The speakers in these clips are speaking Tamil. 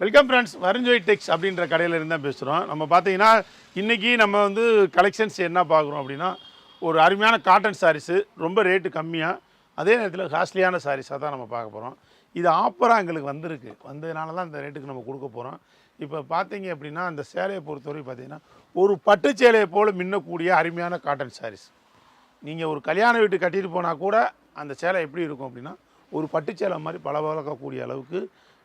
வெல்கம் ஃப்ரெண்ட்ஸ் வருஞ்சோய் டெக்ஸ் அப்படின்ற கடையில் தான் பேசுகிறோம் நம்ம பார்த்தீங்கன்னா இன்றைக்கி நம்ம வந்து கலெக்ஷன்ஸ் என்ன பார்க்குறோம் அப்படின்னா ஒரு அருமையான காட்டன் சாரீஸு ரொம்ப ரேட்டு கம்மியாக அதே நேரத்தில் காஸ்ட்லியான சாரீஸாக தான் நம்ம பார்க்க போகிறோம் இது ஆஃபராக எங்களுக்கு வந்திருக்கு. வந்ததுனால தான் இந்த ரேட்டுக்கு நம்ம கொடுக்க போகிறோம் இப்போ பார்த்தீங்க அப்படின்னா அந்த சேலையை பொறுத்தவரை பார்த்தீங்கன்னா ஒரு பட்டு சேலையை போல் மின்னக்கூடிய அருமையான காட்டன் சாரீஸ் நீங்கள் ஒரு கல்யாண வீட்டு கட்டிட்டு போனால் கூட அந்த சேலை எப்படி இருக்கும் அப்படின்னா ஒரு பட்டு சேலை மாதிரி பளபளக்கக்கூடிய அளவுக்கு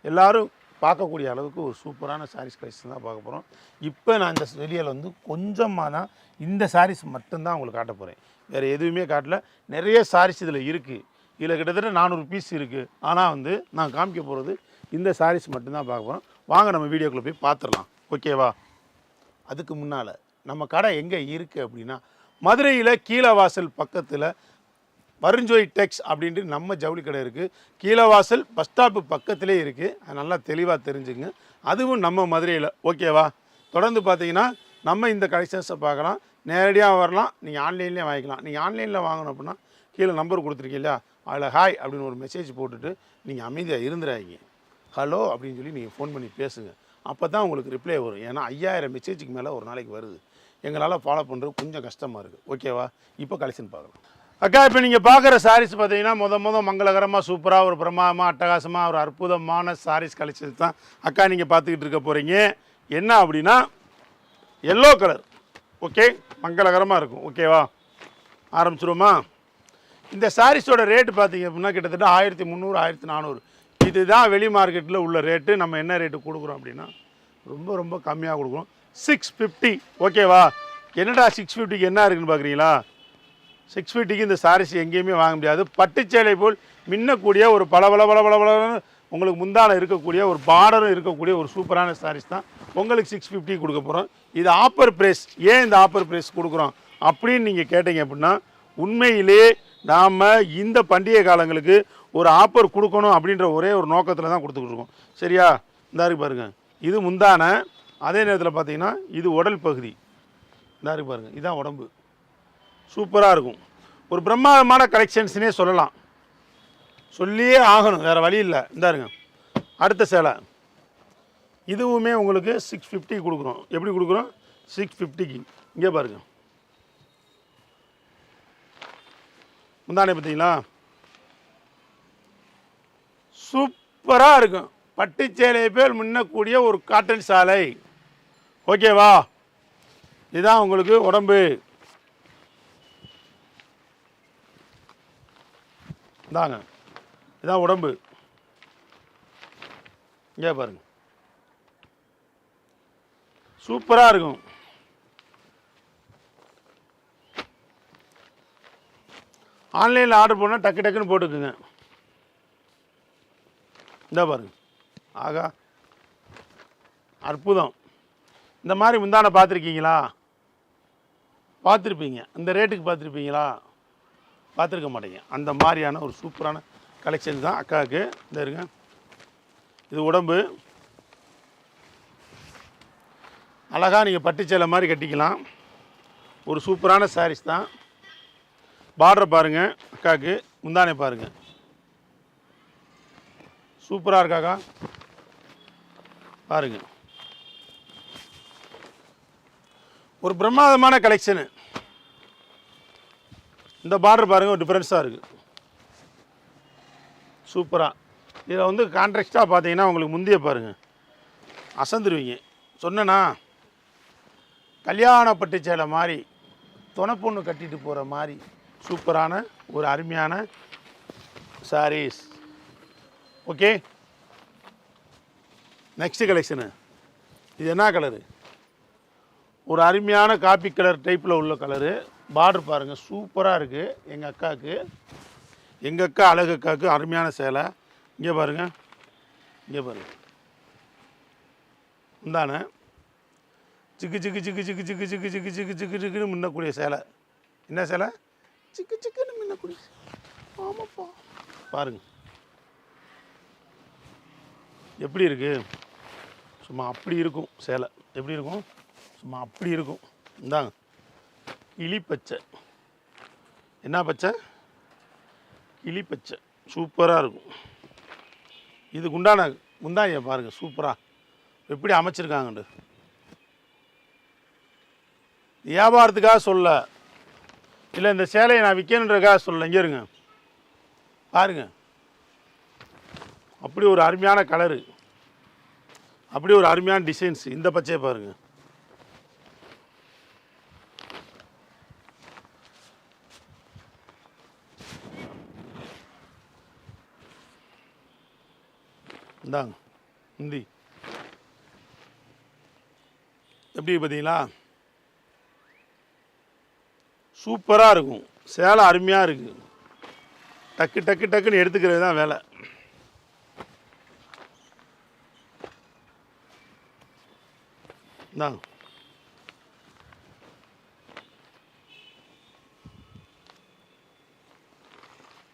எல்லோரும் பார்க்கக்கூடிய அளவுக்கு ஒரு சூப்பரான சாரீஸ் கலெக்ஷன் தான் பார்க்க போகிறோம் இப்போ நான் இந்த வெளியில் வந்து கொஞ்சமாக தான் இந்த சாரீஸ் மட்டும்தான் உங்களுக்கு காட்ட போகிறேன் வேறு எதுவுமே காட்டல. நிறைய சாரீஸ் இதில் இருக்குது இதில் கிட்டத்தட்ட நானூறு பீஸ் இருக்குது ஆனால் வந்து நான் காமிக்க போகிறது இந்த சாரீஸ் மட்டும்தான் பார்க்க போகிறோம் வாங்க நம்ம வீடியோக்குள்ளே போய் பார்த்துடலாம் ஓகேவா அதுக்கு முன்னால் நம்ம கடை எங்கே இருக்குது அப்படின்னா மதுரையில் கீழவாசல் பக்கத்தில் வருஞ்சோய் டெக்ஸ் அப்படின்ட்டு நம்ம ஜவுளி கடை இருக்குது கீழவாசல் பஸ் ஸ்டாப்பு பக்கத்திலே இருக்குது அது நல்லா தெளிவாக தெரிஞ்சுங்க. அதுவும் நம்ம மதுரையில். ஓகேவா தொடர்ந்து பார்த்தீங்கன்னா நம்ம இந்த கலெக்ஷன்ஸை பார்க்கலாம். நேரடியாக வரலாம். நீங்கள் ஆன்லைன்லேயே வாங்கிக்கலாம். நீங்கள் ஆன்லைனில் வாங்கணும் அப்படின்னா கீழே நம்பர் கொடுத்துருக்கீங்களா இல்லையா? அதில் ஹாய் அப்படின்னு ஒரு மெசேஜ் போட்டுட்டு நீங்கள் அமைதியாக இருந்துடாதீங்க. ஹலோ அப்படின்னு சொல்லி நீங்கள் ஃபோன் பண்ணி பேசுங்க. அப்போ தான் உங்களுக்கு ரிப்ளை வரும். ஏன்னா ஐயாயிரம் மெசேஜுக்கு மேலே ஒரு நாளைக்கு வருது. எங்களால் ஃபாலோ பண்ணுறது கொஞ்சம் கஷ்டமாக இருக்குது ஓகேவா இப்போ கலெக்ஷன் பார்க்கலாம். அக்கா இப்போ நீங்கள் பார்க்குற சாரீஸ் பார்த்தீங்கன்னா முத முத மங்களகரமாக சூப்பராக ஒரு பிரமாதமாக அட்டகாசமாக ஒரு அற்புதமான சாரீஸ் கழிச்சது தான் அக்கா நீங்கள் பார்த்துக்கிட்டு இருக்க போகிறீங்க என்ன அப்படின்னா எல்லோ கலர் ஓகே மங்களகரமாக இருக்கும். ஓகேவா ஆரம்பிச்சிருவோமா? இந்த சாரீஸோட ரேட்டு பார்த்தீங்க அப்படின்னா கிட்டத்தட்ட ஆயிரத்தி முந்நூறு ஆயிரத்தி நானூறு. இதுதான் வெளி மார்க்கெட்டில் உள்ள ரேட்டு நம்ம என்ன ரேட்டு கொடுக்குறோம் அப்படின்னா ரொம்ப ரொம்ப கம்மியாக கொடுக்குறோம். சிக்ஸ் ஃபிஃப்டி ஓகேவா என்னடா சிக்ஸ் ஃபிஃப்டிக்கு என்ன இருக்குன்னு பார்க்குறீங்களா சிக்ஸ் ஃபிஃப்டிக்கு இந்த சாரீஸ் எங்கேயுமே வாங்க முடியாது. பட்டுச்சேலை போல் மின்னக்கூடிய ஒரு பல பல பல பல பலன்னு உங்களுக்கு முந்தான இருக்கக்கூடிய ஒரு பார்டரும் இருக்கக்கூடிய ஒரு சூப்பரான சாரீஸ் தான். உங்களுக்கு சிக்ஸ் ஃபிஃப்டி கொடுக்க போகிறோம் இது ஆஃபர் ப்ரைஸ் ஏன் இந்த ஆஃபர் ப்ரைஸ் கொடுக்குறோம்? அப்படின்னு நீங்கள் கேட்டீங்க அப்படின்னா உண்மையிலே நாம் இந்த பண்டிகை காலங்களுக்கு ஒரு ஆஃபர் கொடுக்கணும் அப்படின்ற ஒரே ஒரு நோக்கத்தில் தான் கொடுத்துட்ருக்கோம் சரியா? இந்த இருக்கு பாருங்க. இது முந்தான அதே நேரத்தில் பார்த்தீங்கன்னா இது உடல் பகுதி. இந்த இருக்கு பாருங்கள் இதுதான் உடம்பு. சூப்பராக இருக்கும் ஒரு பிரம்மாண்டமான கலெக்ஷன்ஸ்னே சொல்லலாம். சொல்லியே ஆகணும் வேறு வழி இல்லை. இந்தாருங்க அடுத்த சேலை. இதுவுமே உங்களுக்கு சிக்ஸ் ஃபிஃப்டி கொடுக்குறோம். எப்படி கொடுக்குறோம்? சிக்ஸ் ஃபிஃப்டிக்கு இங்கே பாருங்க. முந்தானே பார்த்தீங்களா? சூப்பராக இருக்கும் பட்டு சேலை பேர் முன்னக்கூடிய ஒரு காட்டன் சாலை. ஓகேவா? இதுதான் உங்களுக்கு உடம்பு. இந்தாங்க. இதான் உடம்பு. இங்கே பாருங்க. சூப்பராக இருக்கும். ஆன்லைனில் ஆர்டர் பண்ணால் டக்கு டக்குன்னு போட்டுக்குங்க. இந்த பாருங்க. ஆகா. அற்புதம். இந்த மாதிரி முந்தானை பார்த்துருக்கீங்களா? பார்த்துருப்பீங்க. இந்த ரேட்டுக்கு பார்த்துருப்பீங்களா? பார்த்துருக்க மாட்டீங்க. அந்த மாதிரியான ஒரு சூப்பரான கலெக்ஷன் தான் அக்காவுக்கு. இந்த இருங்க. இது உடம்பு. அழகாக நீங்கள் பட்டுச்சேலை மாதிரி கட்டிக்கலாம். ஒரு சூப்பரான சாரீஸ் தான். பார்டர் பாருங்கள் அக்காவுக்கு. முந்தானே பாருங்கள் சூப்பராக இருக்காக்கா பாருங்கள் ஒரு பிரமாதமான கலெக்ஷனு இந்த பார்டர் பாருங்கள் ஒரு டிஃப்ரென்ஸாக இருக்குது சூப்பராக இதில் வந்து கான்ட்ராக்டாக பார்த்தீங்கன்னா உங்களுக்கு முந்தைய பாருங்கள் அசந்துருவீங்க. சொன்னேன்னா கல்யாணப்பட்டு சேலை மாதிரி துணை பொண்ணு கட்டிட்டு போகிற மாதிரி சூப்பரான ஒரு அருமையான சாரீஸ் ஓகே நெக்ஸ்ட் கலெக்ஷனு இது என்ன கலரு ஒரு அருமையான காப்பி கலர் டைப்பில் உள்ள கலரு பார்டர் பாருங்கள் சூப்பராக இருக்குது எங்கள் அக்காவுக்கு எங்கள் அக்கா அழகு அக்காவுக்கு அருமையான சேலை. இங்கே பாருங்கள் இங்கே பாருங்கள் இந்தானே. சிக்கு சிக்கு சிக்கு சிக்கு சிக்கு சிக்கு சிக்கு சிக்கு சிக்கு சிக்குன்னு மின்னக்கூடிய சேலை. என்ன சேலை? சிக்கு சிக்குன்னு மின்னக்கூடிய ஆமாப்பா. பாருங்கள் எப்படி இருக்குது சும்மா அப்படி இருக்கும் சேலை. எப்படி இருக்கும்? சும்மா அப்படி இருக்கும். இந்தாங்க. கிளி பச்சை என்ன பச்சை? கிளி பச்சை சூப்பராக இருக்கும். இதுக்கு உண்டான முந்தானியை பாருங்கள் சூப்பராக எப்படி அமைச்சிருக்காங்கண்டு வியாபாரத்துக்காக சொல்ல. இல்லை இந்த சேலையை நான் விற்கணுன்றதுக்காக சொல்ல இங்கே இருங்க. பாருங்க. அப்படி ஒரு அருமையான கலரு அப்படி ஒரு அருமையான டிசைன்ஸ் இந்த பச்சையை பாருங்கள் இந்தாங்க ஹிந்தி எப்படி பார்த்தீங்களா? சூப்பராக இருக்கும். சேலை அருமையாக இருக்குது டக்கு டக்கு டக்குன்னு எடுத்துக்கிறது தான் வேலை. இந்தாங்க.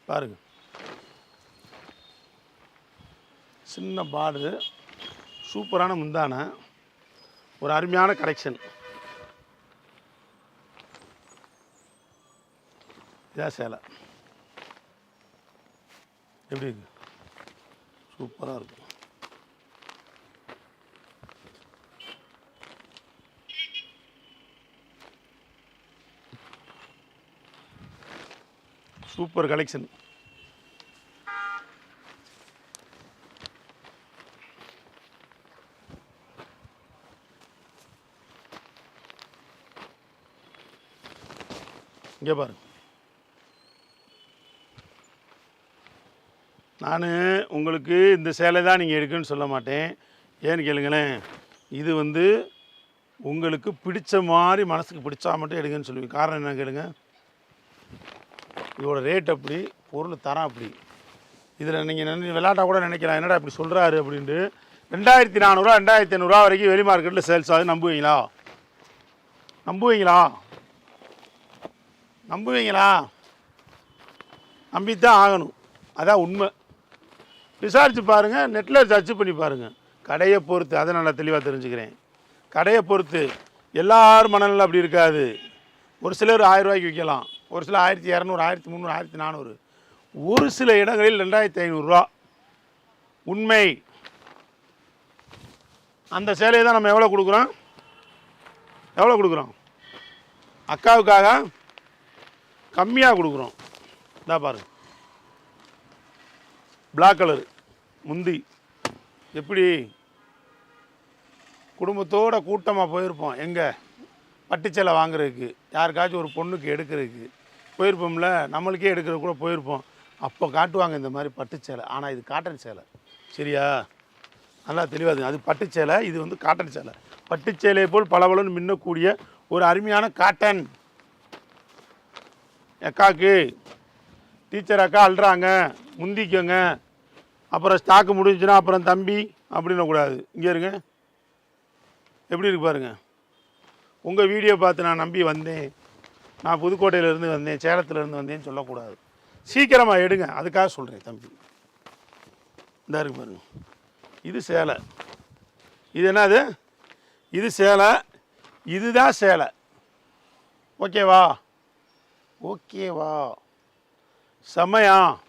பாருங்கள் சின்ன பார்டரு சூப்பரான முந்தானை. ஒரு அருமையான கலெக்ஷன் இதான் சேலை. எப்படி இருக்கு? சூப்பராக இருக்கும். சூப்பர் கலெக்ஷன் இங்கே பாருங்க நான் உங்களுக்கு இந்த சேலை தான் நீங்கள் எடுக்குன்னு சொல்ல மாட்டேன். ஏன்னு கேளுங்களேன் இது வந்து உங்களுக்கு பிடிச்ச மாதிரி மனசுக்கு பிடிச்சா மட்டும் எடுங்கன்னு சொல்லுவீங்க. காரணம் என்ன கேளுங்க. இதோட ரேட் அப்படி பொருள் தரம் அப்படி. இதில் நீங்கள் நினை விளையாட்டா கூட நினைக்கலாம். என்னடா இப்படி சொல்கிறாரு அப்படின்ட்டு. ரெண்டாயிரத்தி நானூறுரூவா ரெண்டாயிரத்தி ஐநூறுரூவா வரைக்கும் வெளி மார்க்கெட்டில் சேல்ஸ் ஆகுது. நம்புவீங்களா? நம்புவீங்களா? நம்புவீங்களா? நம்பித்தான் ஆகணும். அதான் உண்மை. விசாரித்து பாருங்கள் நெட்டில் சர்ச் பண்ணி பாருங்கள் கடையை பொறுத்து அதை நல்லா தெளிவாக தெரிஞ்சுக்கிறேன். கடையை பொறுத்து எல்லாரும் மனநிலை அப்படி இருக்காது. ஒரு சிலர் ஆயிரரூவாய்க்கு விற்கலாம். ஒரு சிலர் ஆயிரத்தி இரநூறு ஆயிரத்தி முந்நூறு ஆயிரத்தி நானூறு. ஒரு சில இடங்களில் ரெண்டாயிரத்தி ஐநூறுரூவா உண்மை. அந்த சேலையை தான் நம்ம எவ்வளோ கொடுக்குறோம்? எவ்வளோ கொடுக்குறோம்? அக்காவுக்காக கம்மியாக கொடுக்குறோம். இதாக பாருங்க. பிளாக் கலரு முந்தி. எப்படி? குடும்பத்தோட கூட்டமாக போயிருப்போம். எங்கே? பட்டுச்சேலை வாங்குறதுக்கு. யாருக்காச்சும் ஒரு பொண்ணுக்கு எடுக்கிறதுக்கு. போயிருப்போம்ல நம்மளுக்கே எடுக்கிறது கூட போயிருப்போம். அப்போ காட்டுவாங்க இந்த மாதிரி பட்டுச்சேலை. ஆனால் இது காட்டன் சேலை. சரியா? நல்லா தெளிவாது. அது பட்டுச்சேலை இது வந்து காட்டன் சேலை. பட்டுச்சேலையை போல் பளபளன்னு மின்னக்கூடிய ஒரு அருமையான காட்டன் அக்காவுக்கு டீச்சர் அக்கா அல்றாங்க முந்திக்கோங்க. அப்புறம் ஸ்டாக்கு முடிஞ்சுன்னா அப்புறம் தம்பி அப்படின்னக்கூடாது இங்கே இருங்க. எப்படி இருக்கு பாருங்க. உங்கள் வீடியோ பார்த்து நான் நம்பி வந்தேன். நான் புதுக்கோட்டையிலேருந்து வந்தேன் சேலத்துலேருந்து வந்தேன்னு சொல்லக்கூடாது. சீக்கிரமாக எடுங்க. அதுக்காக சொல்கிறேன் தம்பி. இந்த இருக்கு பாருங்க. இது சேலை. இது என்னது? இது சேலை. இதுதான் சேலை. ஓகேவா? ஓகேவா செம்மையா?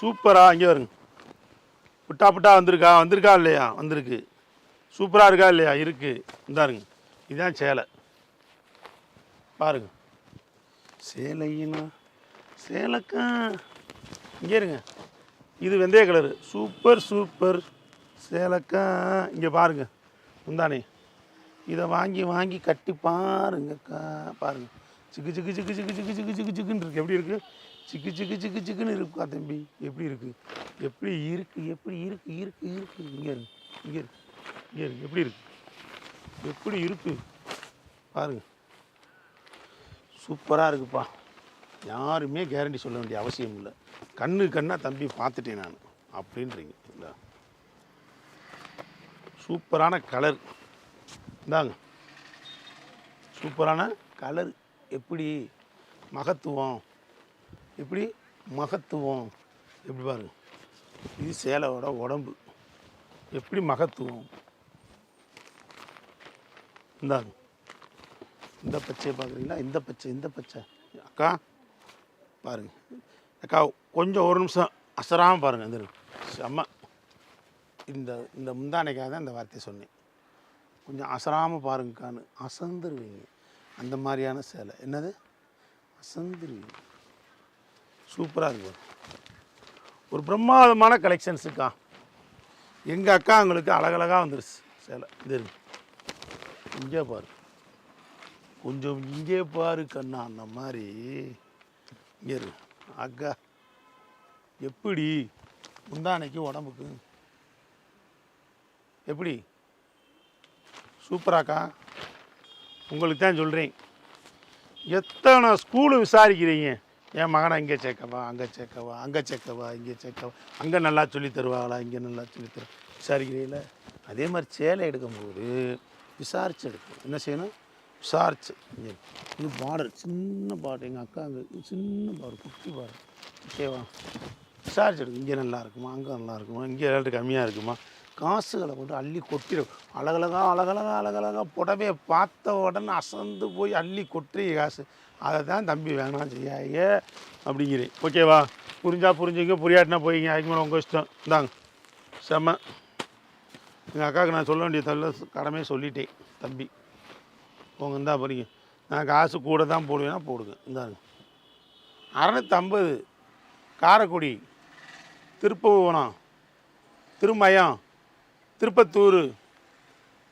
சூப்பரா. இங்கே வருங்க. புட்டா புட்டா வந்திருக்கா? வந்திருக்கா இல்லையா? வந்திருக்கு. சூப்பராக இருக்கா இல்லையா? இருக்குது இந்தாருங்க இதுதான் சேலை. பாருங்க. சேலையினா சேலைக்கா. இங்கே இருங்க. இது வெந்தய கலரு. Super super சேலைக்கா. இங்கே பாருங்க. முந்தானே. இதை வாங்கி வாங்கி கட்டி பாருங்கக்கா. பாருங்க. சிக்கு சிக்கு சிக்கு சிக்கு சிக்கு சிக்கு சிக்கு சிக்குன்னு இருக்கு. எப்படி இருக்கு? சிக்கு சிக்கு சிக்கு சிக்குன்னு இருக்கா. தம்பி எப்படி இருக்கு? எப்படி இருக்கு எப்படி இருக்கு இருக்கு இருக்கு. இங்கே இருக்கு இங்கே இருக்கு இங்கே இருக்கு எப்படி இருக்கு? எப்படி இருக்கு? பாருங்க. சூப்பராக இருக்குப்பா. யாருமே கேரண்டி சொல்ல வேண்டிய அவசியம் இல்லை. கண்ணு கண்ணாக தம்பி பார்த்துட்டேன் நான். அப்படின்றீங்க. இல்லை சூப்பரான கலர் இந்தாங்க. சூப்பரான கலர் எப்படி மகத்துவம் எப்படி மகத்துவம் எப்படி பாருங்க இது சேலையோட உடம்பு. எப்படி மகத்துவம்? இந்தாங்க. இந்த பச்சையை பார்க்குறீங்களா? இந்த பச்சை இந்த பச்சை. அக்கா பாருங்க. அக்கா கொஞ்சம் ஒரு நிமிஷம் அசராமல் பாருங்க இந்த செம்ம. இந்த இந்த முந்தானைக்காக தான் இந்த வார்த்தையை சொன்னேன். கொஞ்சம் அசராமல் பாருங்கக்கான்னு. அசந்துருவீங்க. அந்த மாதிரியான சேலை. என்னது? வசந்திரி சூப்பராக இருக்கும் ஒரு பிரம்மாதமான கலெக்ஷன்ஸுக்கா எங்கள் அக்கா அவங்களுக்கு அழகழகாக வந்துருச்சு சேலை. இது இருக்கு. இங்கே பாரு. கொஞ்சம் இங்கே பாரு கண்ணா அந்த மாதிரி. இங்கே இரு அக்கா எப்படி? முந்தானைக்கு உடம்புக்கு. எப்படி? சூப்பராக்கா உங்களுக்கு தான் சொல்கிறேன் எத்தனை ஸ்கூலு விசாரிக்கிறீங்க? என் மகனை இங்கே சேர்க்கவா அங்கே சேர்க்கவா அங்கே சேர்க்கவா இங்கே சேர்க்கவா? அங்கே நல்லா சொல்லி தருவாங்களா இங்கே நல்லா சொல்லி தரு? விசாரிக்கிறீங்கள? அதே மாதிரி சேலை எடுக்கும்போது விசாரிச்சு எடுக்கணும். என்ன செய்யணும்? விசாரிச்சு. இங்கே இது பார்டர் சின்ன பார்டர் எங்கள் அக்கா அங்கே சின்ன பார்டர் குட்டி பார்டர் ஓகேவா விசாரிச்சு எடுக்கும் இங்கே நல்லா இருக்குமா? அங்கே நல்லா இருக்குமா? இங்கே ரேட்டு கம்மியாக இருக்குமா? காசுகளை கொண்டு அள்ளி கொட்டிடும் அழகழகா அழகழகா அழகழகா புடவையை பார்த்த உடனே அசந்து போய் அள்ளி கொட்டுறீ காசு. அதை தான் தம்பி வேணாம் செய்யாய அப்படிங்கிறேன். ஓகேவா புரிஞ்சால் புரிஞ்சுங்க புரியாட்டினா போய்ங்க. அதுக்கு மேலே உங்கள் இஷ்டம். இந்தாங்க. செம்ம எங்கள் அக்காவுக்கு நான் சொல்ல வேண்டிய தள்ள கடமையை சொல்லிட்டேன் தம்பி. உங்க இந்தா போறீங்க. நான் காசு கூட தான் போடுவேன்னா போடுங்க. இந்தாங்க. அறநூற்றம்பது காரைக்குடி. திருப்பவனம். திருமயம். திருப்பத்தூர்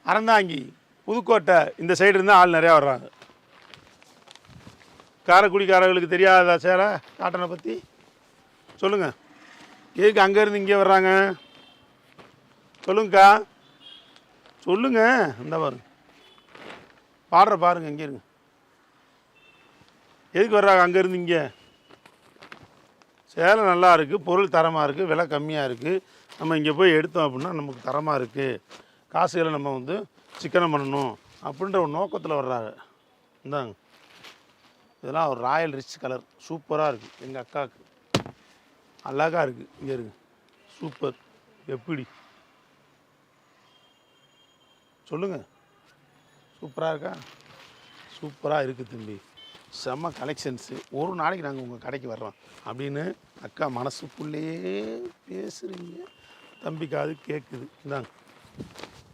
அறந்தாங்கி புதுக்கோட்டை இந்த சைடு இருந்தால் ஆள் நிறையா வர்றாங்க. காரைக்குடிக்காரர்களுக்கு தெரியாதா சேலை காட்டனை பற்றி சொல்லுங்கள் எதுக்கு அங்கேருந்து இங்கே வர்றாங்க? சொல்லுங்கக்கா. சொல்லுங்க. இந்த பாருங்க. பாடுற பாருங்க இங்கே இருங்க. எதுக்கு வர்றாங்க அங்கேருந்து இங்கே? சேலை நல்லா இருக்குது பொருள் தரமாக இருக்குது விலை கம்மியாக இருக்குது நம்ம இங்கே போய் எடுத்தோம் அப்படின்னா நமக்கு தரமாக இருக்குது காசுகளை நம்ம வந்து சிக்கனம் பண்ணணும் அப்படின்ற ஒரு நோக்கத்தில் வர்றாங்க இந்தாங்க. இதெல்லாம் ஒரு ராயல் ரிச் கலர். சூப்பராக இருக்குது எங்கள் அக்காவுக்கு. அழகாக இருக்குது இங்கே இருக்கு. சூப்பர். எப்படி? சொல்லுங்கள் சூப்பராக இருக்கா? சூப்பராக இருக்குது தம்பி. செம்ம கலெக்ஷன்ஸு ஒரு நாளைக்கு நாங்கள் உங்கள் கடைக்கு வர்றோம் அப்படின்னு அக்கா மனசுக்குள்ளேயே பேசுகிறீங்க தம்பிக்கு அது கேட்குது இந்தாங்க.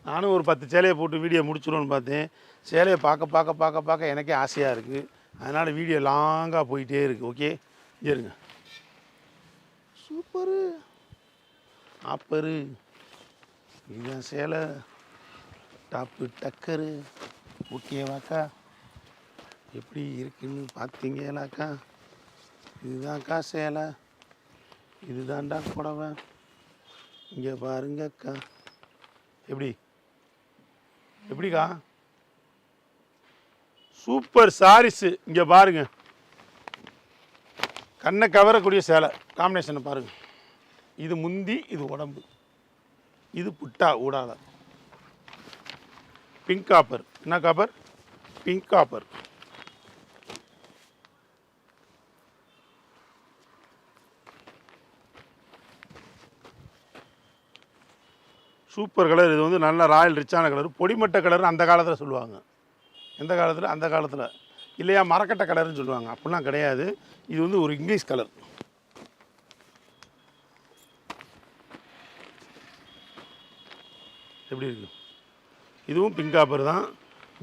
நானும் ஒரு பத்து சேலையை போட்டு வீடியோ முடிச்சிடும்னு பார்த்தேன். சேலையை பார்க்க பார்க்க பார்க்க பார்க்க எனக்கே ஆசையாக இருக்குது அதனால் வீடியோ லாங்காக போயிட்டே இருக்குது ஓகே? இருங்க. சூப்பரு. ஆப்பரு இதுதான் சேலை. டாப்பு டக்கரு. ஓகேவாக்கா? எப்படி இருக்குன்னு பார்த்தீங்களாக்கா? இதுதான்க்கா சேலை. இதுதான்டா புடவை. இங்கே பாருங்கக்கா எப்படி? எப்படிக்கா? சூப்பர் சாரீஸு. இங்கே பாருங்க. கண்ணை கவரக்கூடிய சேலை. காம்பினேஷனை பாருங்க. இது முந்தி இது உடம்பு. இது புட்டா ஊடால. பிங்க் காப்பர் என்ன copper pink copper super colour இது வந்து நல்ல ராயல் ரிச்சான கலர். பொடிமட்ட கலர்னு அந்த காலத்தில் சொல்லுவாங்க. எந்த காலத்தில்? அந்த காலத்தில். இல்லையா மரக்கட்டை கலர்னு சொல்லுவாங்க. அப்படிலாம் கிடையாது. இது வந்து ஒரு இங்கிலீஷ் கலர். எப்படி இருக்கு? இதுவும் பிங்க் காப்பர் தான்.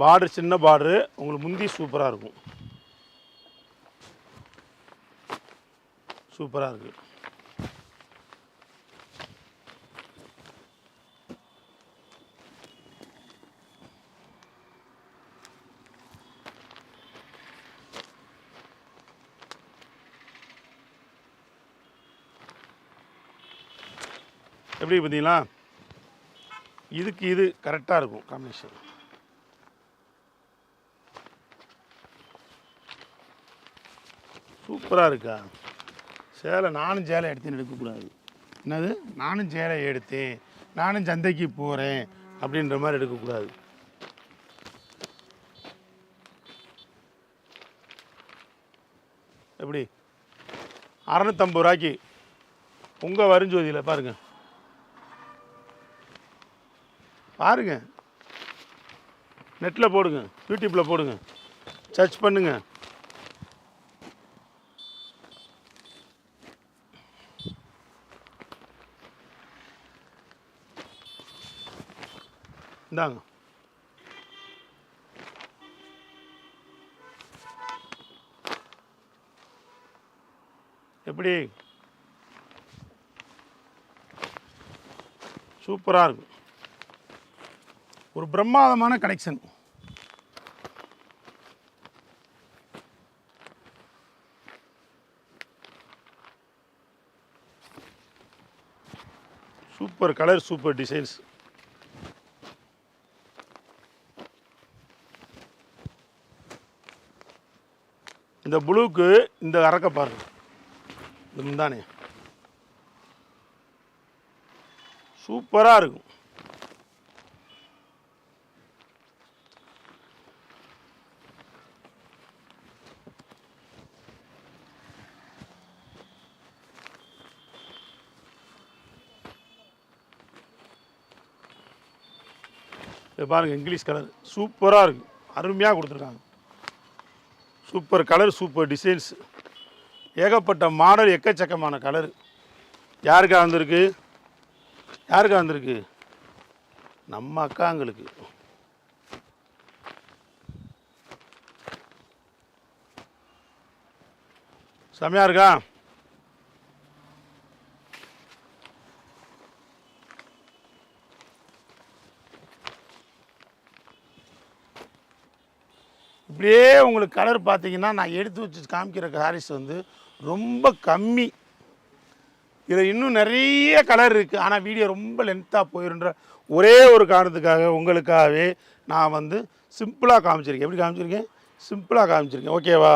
பார்டர் சின்ன பார்டரு உங்களுக்கு முந்தி சூப்பராக இருக்கும். சூப்பராக இருக்குது எப்படி பார்த்தீங்களா? இதுக்கு இது கரெக்டாக இருக்கும் காம்பினேஷன் சூப்பராக இருக்கா? சேலை நானும் சேலை எடுத்தேன்னு எடுக்கக்கூடாது. என்னது? நானும் சேலை எடுத்தேன். நானும் சந்தைக்கு போகிறேன் அப்படின்ற மாதிரி எடுக்கக்கூடாது. எப்படி? அறநூற்றம்பது ரூபாய்க்கு உங்கள் வருஞ்சோதியில் பாருங்கள் பாருங்க. நெட்டில் போடுங்க. யூடியூப்பில் போடுங்க. சர்ச் பண்ணுங்க. இந்தாங்க. எப்படி? சூப்பராக இருக்கும். ஒரு பிரம்மாதமான collection super colour super designs இந்த ப்ளூக்கு இந்த அறக்க பாருங்க. இந்த முந்தானே சூப்பராக இருக்கும். இது பாருங்க இங்கிலீஷ் கலர். சூப்பராக இருக்கு. அருமையாக கொடுத்துருக்காங்க. சூப்பர் கலர் சூப்பர் டிசைன்ஸ் ஏகப்பட்ட மாடல் எக்கச்சக்கமான கலர் யாருக்கா வந்திருக்கு? யாருக்கா வந்திருக்கு? நம்ம அக்காங்களுக்கு. செம்மையாக இருக்கா? அப்படியே உங்களுக்கு கலர் பார்த்தீங்கன்னா நான் எடுத்து வச்சு காமிக்கிற ஹாரிஸ் வந்து ரொம்ப கம்மி. இதில் இன்னும் நிறைய கலர் இருக்குது ஆனால் வீடியோ ரொம்ப லென்த்தாக போயிருன்ற ஒரே ஒரு காரணத்துக்காக உங்களுக்காகவே நான் வந்து சிம்பிளாக காமிச்சிருக்கேன். எப்படி காமிச்சிருக்கேன்? சிம்பிளாக காமிச்சிருக்கேன். ஓகேவா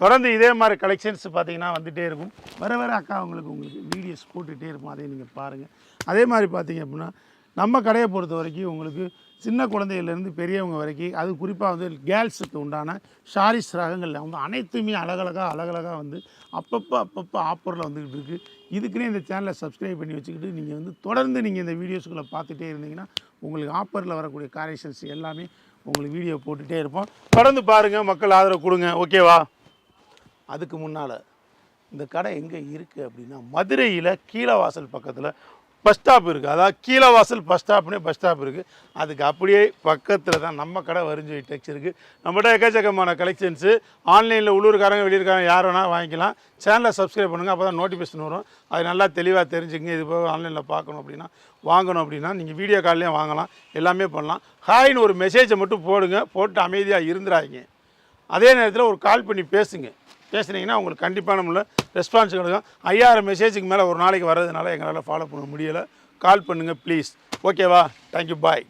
தொடர்ந்து இதே மாதிரி கலெக்ஷன்ஸ் பார்த்தீங்கன்னா வந்துகிட்டே இருக்கும். வர வர அக்கா உங்களுக்கு உங்களுக்கு வீடியோஸ் போட்டுகிட்டே இருக்கும். அதையும் நீங்கள் பாருங்கள் அதே மாதிரி பார்த்தீங்க அப்படின்னா நம்ம கடையை பொறுத்த வரைக்கும் உங்களுக்கு சின்ன குழந்தையிலேருந்து பெரியவங்க வரைக்கும் அது குறிப்பாக வந்து கேர்ள்ஸுக்கு உண்டான ஷாரிஸ் ரகங்களில் வந்து அனைத்துமே அழகழகாக அழகழகாக வந்து அப்பப்போ அப்பப்போ ஆஃபரில் வந்துக்கிட்டு இருக்குது இதுக்குன்னே இந்த சேனலை சப்ஸ்கிரைப் பண்ணி வச்சுக்கிட்டு நீங்கள் வந்து தொடர்ந்து நீங்கள் இந்த வீடியோஸ்களை பார்த்துட்டே இருந்தீங்கன்னா உங்களுக்கு ஆஃபரில் வரக்கூடிய கலெக்ஷன்ஸ் எல்லாமே உங்களுக்கு வீடியோ போட்டுகிட்டே இருப்போம். தொடர்ந்து பாருங்கள் மக்கள் ஆதரவு கொடுங்க ஓகேவா? அதுக்கு முன்னால் இந்த கடை எங்கே இருக்குது அப்படின்னா மதுரையில் கீழவாசல் பக்கத்தில் பஸ் ஸ்டாப் இருக்குது அதாவது கீழவாசல் பஸ் ஸ்டாப்னே பஸ் ஸ்டாப் இருக்குது அதுக்கு அப்படியே பக்கத்தில் தான் நம்ம கடை வரிஞ்சு டெக்ஸ் இருக்குது நம்மகிட்ட எக்கச்சக்கமான கலெக்ஷன்ஸு ஆன்லைனில் உள்ளூர்காரங்க வெளியூர்காரங்க யார் வேணால் வாங்கிக்கலாம். சேனலை சப்ஸ்கிரைப் பண்ணுங்கள் அப்போ தான் நோட்டிஃபிகேஷன் வரும். அது நல்லா தெளிவாக தெரிஞ்சுங்க இது போக ஆன்லைனில் பார்க்கணும் அப்படின்னா வாங்கணும் அப்படின்னா நீங்கள் வீடியோ கால்லேயே வாங்கலாம். எல்லாமே பண்ணலாம். ஹாய்னு ஒரு மெசேஜை மட்டும் போடுங்க. போட்டு அமைதியாக இருந்துடாதீங்க அதே நேரத்தில் ஒரு கால் பண்ணி பேசுங்க. பேசுனீங்கன்னா உங்களுக்கு கண்டிப்பான நம்மள ரெஸ்பான்ஸ் கிடைக்கும். ஐயாயிரம் மெசேஜுக்கு மேலே ஒரு நாளைக்கு வர்றதுனால எங்களால் ஃபாலோ பண்ண முடியலை. கால் பண்ணுங்கள் ப்ளீஸ் ஓகேவா தேங்க்யூ பாய்